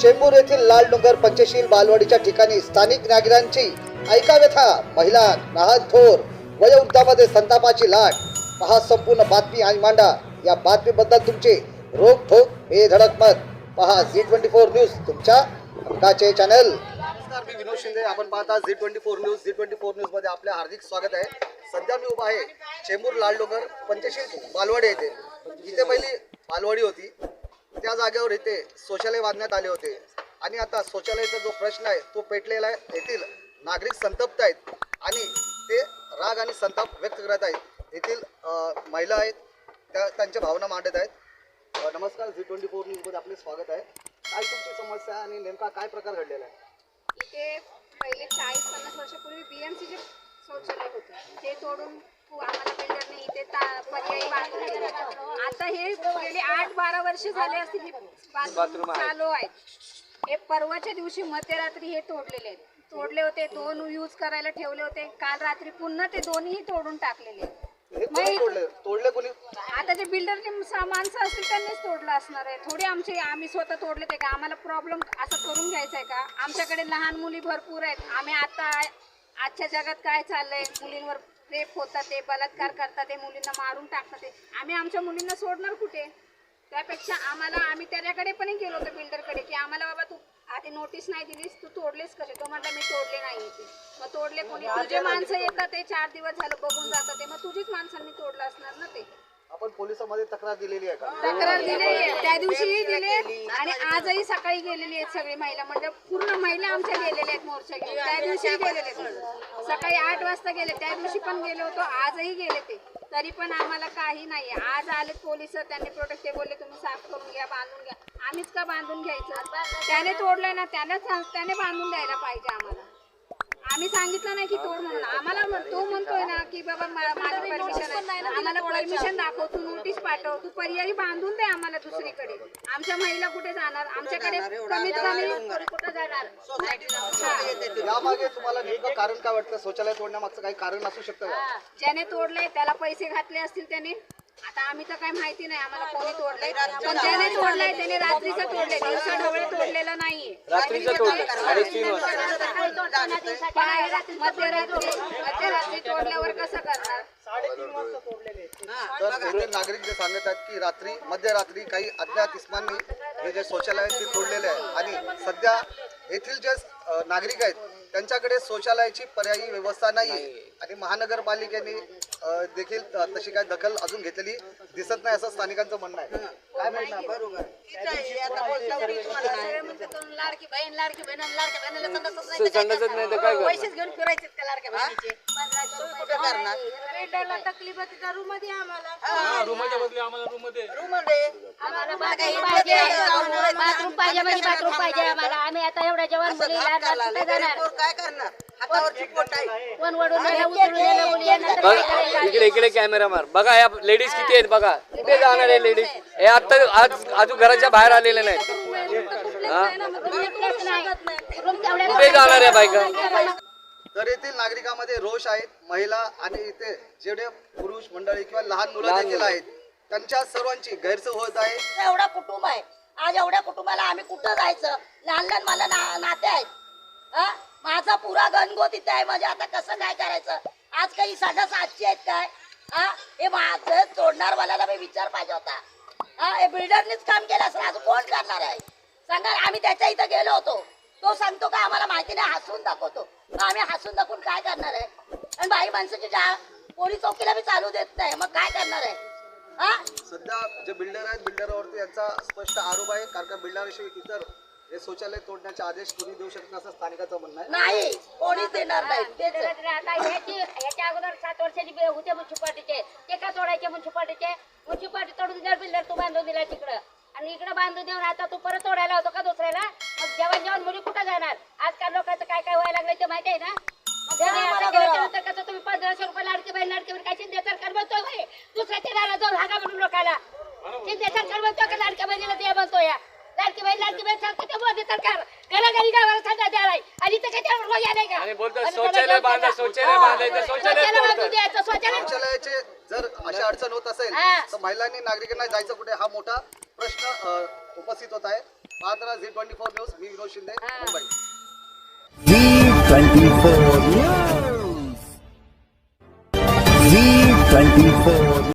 चेंबूर येथील लाल डोंगर पंचशील बालवाडीच्या ठिकाणी स्थानिक नागरिकांची ऐका व्यथा महिला नाहक थोर वयोवृद्धामध्ये संतापाची लाट. पहा संपूर्ण बातमी आणि मांडा. या बातमीबद्दल तुमचे रोख ठोक हे धडक मत. पहा झी ट्वेंटी फोर न्यूज तुमच्या हक्काचे चॅनल नमस्कार मी विनोद शिंदे. आपण पाहता Zee twenty four news Zee twenty four न्यूजमध्ये आपले हार्दिक स्वागत आहे. सध्या मी उभा आहे. चेंबूर लालडोंगर पंचशील बालवाडी येथे. इथे पहिली बालवाडी होती. त्या जागेवर इथे शौचालय बांधण्यात आले होते. आणि आता शौचालयाचा जो प्रश्न आहे तो पेटलेला आहे. येथील नागरिक संतप्त आहेत. आणि ते राग आणि संताप व्यक्त करत आहेत. येथील महिला आहेत. त्या त्यांच्या भावना मांडत आहेत. नमस्कार झी ट्वेंटी फोर न्यूजमध्ये आपले स्वागत आहे. काय तुमची समस्या आणि नेमका काय प्रकार घडलेला आहे? इथे पहिले चाळीस पन्नास वर्षापूर्वी बीएमसीचे शौचालय होते. ते तोडून पु- आम्हाला बिल्डरने इथे ता- पर्यायी बांधून दिले आता हे गेले आठ बारा वर्ष झाले असतील हे बाथरूम चालू आहेत. हे परवाच्या दिवशी मध्यरात्री हे तोडलेले आहेत. तोडले होते दोन यूज करायला ठेवले होते. काल रात्री पुन्हा ते दोन्ही तोडून टाकलेले आहेत. आता जे बिल्डरचे माणसं असतील त्यांनीच तोडलं असणार आहे. थोडे आमचे आम्ही स्वतः तोडले ते का? आम्हाला प्रॉब्लेम असं करून घ्यायचा आहे का? आमच्याकडे लहान मुली भरपूर आहेत. आम्ही आता आजच्या जगात काय चाललंय? मुलींवर रेप होतात ते बलात्कार करतात ते मुलींना मारून टाकतात ते. आम्ही आमच्या मुलींना सोडणार कुठे? त्यापेक्षा आम्हाला आम्ही त्याच्याकडे पण गेलो होतो बिल्डरकडे की आम्हाला बाबा तू आधी नोटीस नाही दिलीस तू तोडलेस कसे? तो म्हटला मी तोडले नाही ते मग तोडले कोणी? तुझे माणसं येतात ते चार दिवस झालं बघून जातात ते. मग तुझीच माणसांनी तोडलं असणार ना ते? आपण पोलिसांमध्ये तक्रार दिलेली आहे का? तक्रार दिली आहे. त्या दिवशीही दिले आणि आजही सकाळी गेलेली आहेत सगळी महिला. म्हणजे पूर्ण महिला आमच्या गेलेल्या आहेत मोर्चा घेऊन त्या दिवशी गेलेले आहेत. सकाळी आठ वाजता गेले. त्या दिवशी पण गेले होतो. आजही गेले ते. तरी पण आम्हाला काही नाही आज आले पोलीस त्यांनी प्रोटेक्ट ते बोलले तुम्ही साफ करून घ्या बांधून घ्या. आम्हीच का बांधून घ्यायचं? त्याने तोडलंय ना त्याने त्याने बांधून द्यायला पाहिजे आम्हाला. आम्ही सांगितलं नाही की तोड म्हणून. आम्हाला म्हण- तो म्हणतोय ना की बाबा मा- माझं परमिशन आहे. आम्हाला परमिशन दाखव तू नोटीस पाठव. तू पर्यायी बांधून दे आम्हाला दुसरीकडे. आमच्या महिला कुठे जाणार? आमच्याकडे कमीत कमी कुठे जाणार? यामागे तुम्हाला नेमकं कारण काय वाटतं? शौचालय तोडण्यामागचं काही कारण असू शकतं का? ज्याने तोडलंय त्याला पैसे घातले असतील त्याने. आता आम्ही तर काय माहिती नाही आम्हाला कोणी तोडलंय. पण ज्याने तोडलंय त्याने रात्रीचं तोडलंय. दिवसा ढवळे तोडलेलं नाहीये. रात्रीचं तोडलं. अडीच तीन वाजता बाहेर मध्यरात्री मध्यरात्री तोडल्यावर कसं करणार? तर नागरिक जे सांगत आहेत की रात्री मध्यरात्री काही अज्ञात इस्मांनी हे जे शौचालय आहे ते तोडलेले आहे आणि सध्या येथील जे नागरिक आहेत त्यांच्याकडे शौचालयाची पर्यायी व्यवस्था नाही आणि महानगरपालिकेने देखील तशी काय दखल अजून घेतलेली दिसत नाही असं स्थानिकांचं म्हणणं आहे. काय म्हणणं बरोबर. लाडकी बहीण लाडकी बहीण लाडक्या बहिणीला करणार? करणार? पैसेच घेऊन फिरायचे त्या लाडक्या बहिणीचे. कुठे करणार? बिल्डरला तकलीफ होती त्या रूममध्ये आम्हाला. रूममध्ये आम्हाला काही पाहिजे बाथरूम पाहिजे म्हणजे बाथरूम पाहिजे आम्हाला. आम्ही आता एवढ्या मुली काय करणार हातावरची पोट आहे. कोण वडून बघ? इकडे इकडे कॅमेरा मार. बघा या लेडीज किती आहेत बघा. कुठे जाणार आहे लेडीज हे आता आज अजून घराच्या बाहेर आलेले नाहीत. हा? नाही. कुठे जाणार आहे बायका? तर येथील नागरिकांमध्ये रोष आहेत. महिला आणि इथे जेवढे पुरुष मंडळी किंवा लहान मुलं देखील आहेत. त्यांच्या सर्वांची गैरसोय होत आहे. एवढा कुटुंब आहे. आज एवढ्या कुटुंबाला आम्ही कुठं जायचं? लहान लहान मला नाते आहेत? माझा पुरा गणगो तिथे आहे. म्हणजे आता कसं काय करायचं? आज काही साधा सातशे आहेत काय? हा? हे माझं तोडणार मला मी विचार पाहिजे होता. हा? हे बिल्डरनीच काम केलं असं आज कोण करणार आहे? सांगा आम्ही त्याच्या इथं गेलो होतो. तो सांगतो का आम्हाला माहिती नाही हसून दाखवतो. मग आम्ही हसून दाखवून काय करणार आहे? आणि बाई माणसाची जा पोलीस चौकीला मी चालू देत नाही. मग काय करणार आहे? हा? सध्या जे बिल्डर आहेत बिल्डरवरती यांचा स्पष्ट आरोप आहे. कारण का बिल्डरविषयी इतर हे शौचालय तोडण्याचे आदेश कोणी देऊ शकत नाही असं स्थानिकाचं म्हणणं आहे. नाही कोणीच देणार नाही. तेच आहे. तर आता ह्याची ह्याच्या अगोदर सात वर्षाची बे- होते म्युन्सिपाल्टीचे ते का तोडायचे म्युन्सिपाल्टीचे म्युन्सिपाल्टी तोडून दिल्यावर बिल्डर तू बांधून दिला तिकडं. आणि इकडं बांधून देऊन आता तू परत तोडायला होतो का दुसऱ्याला? मग जेवण जेवण मुली कुठं जाणार? आजकाल लोकांचं काय काय व्हायला लागलं ते माहिती आहे ना? मग त्याने असं केलं त्यानंतर कसं तुम्ही पंधराशे रुपये लाडकी बहीण लाडकी बहीण काय शिंदे सरकार म्हणतोय बाई दुसऱ्याच्या दारात जाऊन हाका म्हणून लोकांना शिंदे सरकार म्हणतोय का लाडक्या बहिणीला ते म्हणतो या लाडकी बाई लाडकी बाई ते मोदी सरकार गावाला आणि ते काय त्यावर का? शौचालय बांधा शौचालय शौचालय द्यायचं शौचालयाचे जर अडचण होत असेल तर महिलांनी नागरिकांना जायचं कुठे? हा मोठा प्रश्न उपस्थित होत आहे. Mahatma Zee twenty four news मी विनोद शिंदे Z24 News.